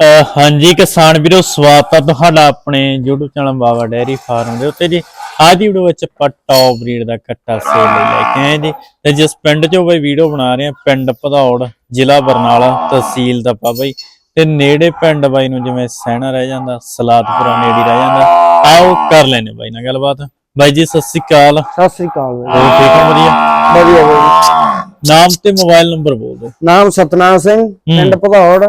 ਹਾਂਜੀ ਕਿਸਾਨ ਵੀਰੋ ਸਵਾਗਤ ਹੈ ਤੁਹਾਡਾ ਆਪਣੇ YouTube channel Baba dairy farm ਦੇ ਉੱਤੇ ਜੀ। ਅੱਜ ਦੀ ਵੀਡੀਓ ਵਿੱਚ ਆਪਾਂ ਟੌਪ ਬਰੀਡ ਦਾ ਕੱਟਾ ਸੇਲ ਲਈ ਲੈ ਕੇ ਆਏ ਜੀ। ਤੇ ਜਿਸ ਪਿੰਡ 'ਚੋਂ ਬਈ ਵੀਡੀਓ ਬਣਾ ਰਹੇ ਆ ਪਿੰਡ ਭਦੌੜ ਜ਼ਿਲ੍ਹਾ ਬਰਨਾਲਾ ਤਹਿਸੀਲ ਦਾ ਬਈ। ਤੇ ਨੇੜੇ ਪਿੰਡ ਬਾਈ ਨੂੰ ਜਿਵੇਂ ਸੈਣਾ ਰਹਿ ਜਾਂਦਾ ਸਲਾਦਪੁਰਾ ਨੇੜੇ ਰਹਿ ਜਾਂਦਾ ਆਓ ਕਰ ਲੈਨੇ ਬਾਈ ਨਾਲ ਗੱਲਬਾਤ। ਬਾਈ ਜੀ ਸਤਿ ਸ੍ਰੀ ਅਕਾਲ। ਸਤਿ ਸ੍ਰੀ ਅਕਾਲ। ਬਾਈ। ਠੀਕ ਹੋ? ਵਧੀਆ? ਵਧੀਆ ਬਾਈ ਨਾਮ ਤੇ ਮੋਬਾਈਲ ਨੰਬਰ ਬੋਲ ਦਿਓ। ਨਾਮ ਸਤਨਾਮ ਸਿੰਘ ਪਿੰਡ ਭਗੌੜ।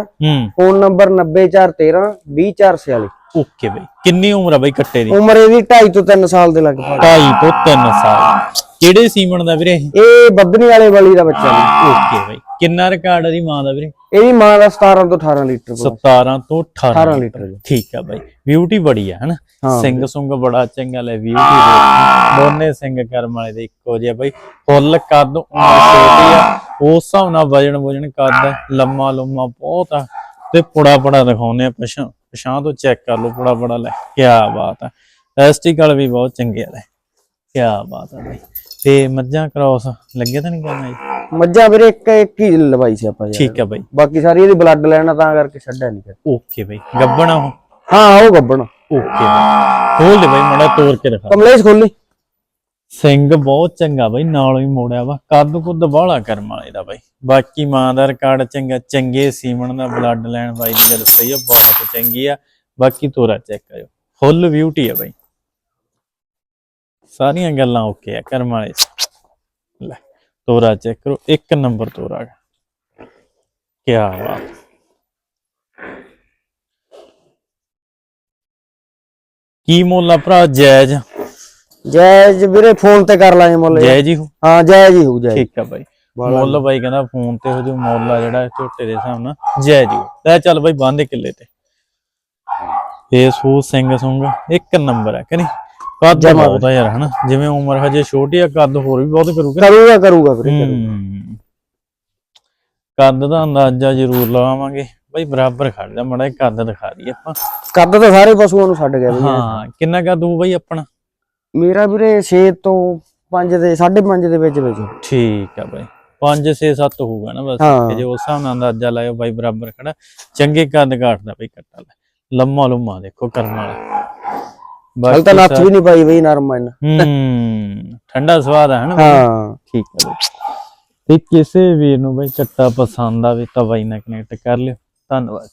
ਫੋਨ ਨੰਬਰ 90413 20446 ਓਕੇ ਬਾਈ। ਕਿੰਨੀ ਉਮਰ ਆ ਬਾਈ ਕੱਟੇ ਦੀ? ਉਮਰ ਇਹਦੀ 2.5 ਤੋਂ 3 ਸਾਲ ਦੇ ਲਗਭਗ। ਢਾਈ ਤੋਂ 3 ਸਾਲ। ਕਿਹੜੇ ਸੀਮਨ ਦਾ ਵੀਰੇ ਇਹ? ਬੱਦਨੀ ਵਾਲੇ ਵਾਲੀ ਦਾ ਬੱਚਾ ਓਕੇ ਬਾਈ। ਕਿੰਨਾ ਰਿਕਾਰਡ ਆ ਦੀ ਮਾਂ ਦਾ ਵੀਰੇ? ਇਹਦੀ ਮਾਂ ਦਾ 17 ਤੋਂ 18 ਲੀਟਰ ਕੋਲ 17 ਤੋਂ 18 18 ਲੀਟਰ। ਠੀਕ ਆ ਬਾਈ। ਬਿਊਟੀ ਬੜੀ ਆ ਹਨਾ? ਸਿੰਘ ਸੁੰਗ ਬੜਾ ਚੰਗਾ ਲੈ ਬਿਊਟੀ ਦੋਨੇ ਸਿੰਘ ਕਰਮ ਵਾਲੇ ਦੇ ਇੱਕੋ ਜਿਹਾ ਬਾਈ। ਫੁੱਲ ਕੱਦ ਉਮਰ ਛੋਟੀ ਆ। ਉਸ ਹਿਸਾਬ ਨਾਲ ਵਜਣ ਵਜਣ ਕੱਦ ਲੰਮਾ ਲੰਮਾ ਬਹੁਤ ਆ। ਤੇ ਪੁੜਾ ਪੁੜਾ ਦਿਖਾਉਨੇ ਆ ਪਛਾਂ। ਪਛਾਂ ਤੋਂ ਚੈੱਕ ਕਰ ਲਓ ਪੁੜਾ ਪੁੜਾ ਲੈ। ਕੀ ਬਾਤ ਆ। ਟੈਸਟੀਕਲ ਵੀ ਬਹੁਤ ਚੰਗੇ ਆ ਲੈ। ਕੀ ਬਾਤ ਆ ਬਾਈ। ਤੇ ਮੱਝਾਂ ਕ੍ਰਾਸ ਲੱਗੇ ਤਾਂ ਨਹੀਂ ਕਰਨਾ ਜੀ? ਮੱਝਾਂ ਵੀਰੇ ਇੱਕ ਇੱਕ ਹੀ ਲਵਾਈ ਸੀ ਆਪਾਂ ਯਾਰ। ਠੀਕ ਆ ਬਾਈ। ਬਾਕੀ ਸਾਰੀ ਇਹਦੀ ਬਲੱਡ ਲੈਣਾ ਤਾਂ ਕਰਕੇ ਛੱਡਿਆ ਨਹੀਂ ਫਿਰ। ਓਕੇ ਬਾਈ। ਗੱਬਣਾ ਉਹ? ਹਾਂ ਉਹ ਗੱਬਣ। ਓਕੇ ਖੋਲ ਦੇ ਬਾਈ ਮੜਾ ਤੋੜ ਕੇ ਦਿਖਾ। ਕਮਲੇਸ਼ ਖੋਲੀ। ਸਿੰਘ ਬਹੁਤ ਚੰਗਾ ਬਾਈ ਨਾਲੋਂ ਹੀ ਮੋੜਿਆ ਵਾ। ਕੱਦ ਕੁੱਦ ਬਾਹਲਾ ਕਰਮ ਵਾਲੇ ਦਾ ਬਾਈ। ਬਾਕੀ ਮਾਂ ਦਾ ਰਿਕਾਰਡ ਚੰਗਾ ਚੰਗੇ ਸੀਮਨ ਦਾ ਬਲੱਡ ਲੈਣ ਬਾਈ ਦੀ ਗੱਲ ਸਹੀ ਆ ਬਹੁਤ ਚੰਗੀ ਆ। ਬਾਕੀ ਤੋਰਾ ਚੈੱਕ ਕਰਿਓ। ਫੁੱਲ ਬਿਊਟੀ ਆ ਬਾਈ। ਸਾਰੀਆਂ ਗੱਲਾਂ ਓਕੇ ਆ ਕਰਮ ਵਾਲੇ। ਲੈ। ਤੋਰਾ ਚੈੱਕ ਕਰੋ ਇੱਕ ਨੰਬਰ ਤੋਰਾ ਕੀ ਬਾਤ। ਕੀ ਮੁੱਲ ਆ ਭਰਾ ਜਾਇਜ਼? ਜੈ ਵੀਰੇ ਫੋਨ ਤੇ ਕਰ ਲਾਂਗੇ ਮੁੱਲ ਜਾਇਜ਼ ਹੀ ਹੋ ਹਾਂ ਜੈ ਜੀ ਹੋਊ ਜੈ ਠੀਕ ਆ ਬਾਈ। ਮੁੱਲ ਬਾਈ ਕਹਿੰਦਾ ਫੋਨ ਤੇ ਹੋ ਜੋ ਮੁੱਲ ਆ ਜਿਹੜਾ ਝੋਟੇ ਦੇ ਹਿਸਾਬ ਨਾਲ ਜੈ ਜੀ ਲੈ ਚੱਲ ਬਾਈ ਬੰਦੇ ਕਿੱਲੇ ਤੇ। ਇਹ ਸੂ ਸਿੰਘ ਸੁੰਗ ਇੱਕ ਨੰਬਰ ਹੈ ਕਿ ਨਹੀਂ? ਕੱਦ ਜਮਾਂ ਬਹੁਤ ਆ ਯਾਰ ਹਨਾ? ਜਿਵੇਂ ਉਮਰ ਹਜੇ ਛੋਟੀ ਆ ਕੱਦ ਹੋਰ ਵੀ ਬਹੁਤ ਕਰੂਗਾ। ਕਰੂਗਾ ਕਰੂਗਾ। ਹੂੰ। ਕੱਦ ਦਾ ਅੰਦਾਜ਼ਾ ਜ਼ਰੂਰ ਲਵਾਵਾਂਗੇ ਬਾਈ ਬਰਾਬਰ ਖੜ ਜਾ ਮੜਾ ਕੱਦ ਦਿਖਾ ਦਈਏ ਆਪਾਂ। ਕੱਦ ਤਾਂ ਸਾਰੇ ਪਸ਼ੂਆਂ ਨੂੰ ਛੱਡ ਗਿਆ ਵੀਰੇ ਹਾਂ ਕਿੰਨਾ ਕੱਦ ਹੋਊ ਬਾਈ ਆਪਣਾ? ਮੇਰਾ ਵੀਰੇ 6 ਤੋਂ 5 ਦੇ 5.5 ਦੇ ਵਿੱਚ ਵਿੱਚ ਠੀਕ ਆ ਬਾਈ। 5 6 7 ਹੋਊਗਾ ਨਾ ਬਸ। ਤੇ ਜੇ ਉਸ ਹਿਸਾਬ ਨਾਲ ਅੰਦਾਜ਼ਾ ਲਾਇਓ ਬਾਈ ਬਰਾਬਰ ਖੜਾ। ਚੰਗੇ ਕੱਦ ਕਾਠਦਾ ਬਾਈ ਕੱਟਾ ਲੈ। ਲੰਮਾ ਲੰਮਾ ਦੇਖੋ ਕਰਨ ਵਾਲਾ। ਹਲ ਤਾਂ ਨੱਥ ਵੀ ਨਹੀਂ ਪਾਈ ਬਈ ਨਰਮ ਐਨ। ਹੂੰ ਠੰਡਾ ਸਵਾਦ ਹੈ ਨਾ? ਹਾਂ। ਠੀਕ ਹੈ ਬਾਈ। ਤੇ ਕਿਸੇ ਵੀਰ ਨੂੰ ਬਾਈ ਕੱਟਾ ਪਸੰਦ ਆਵੇ ਤਾਂ ਬਾਈ ਨਾਲ ਕਨੈਕਟ ਕਰ ਲਿਓ। ਧੰਨਵਾਦ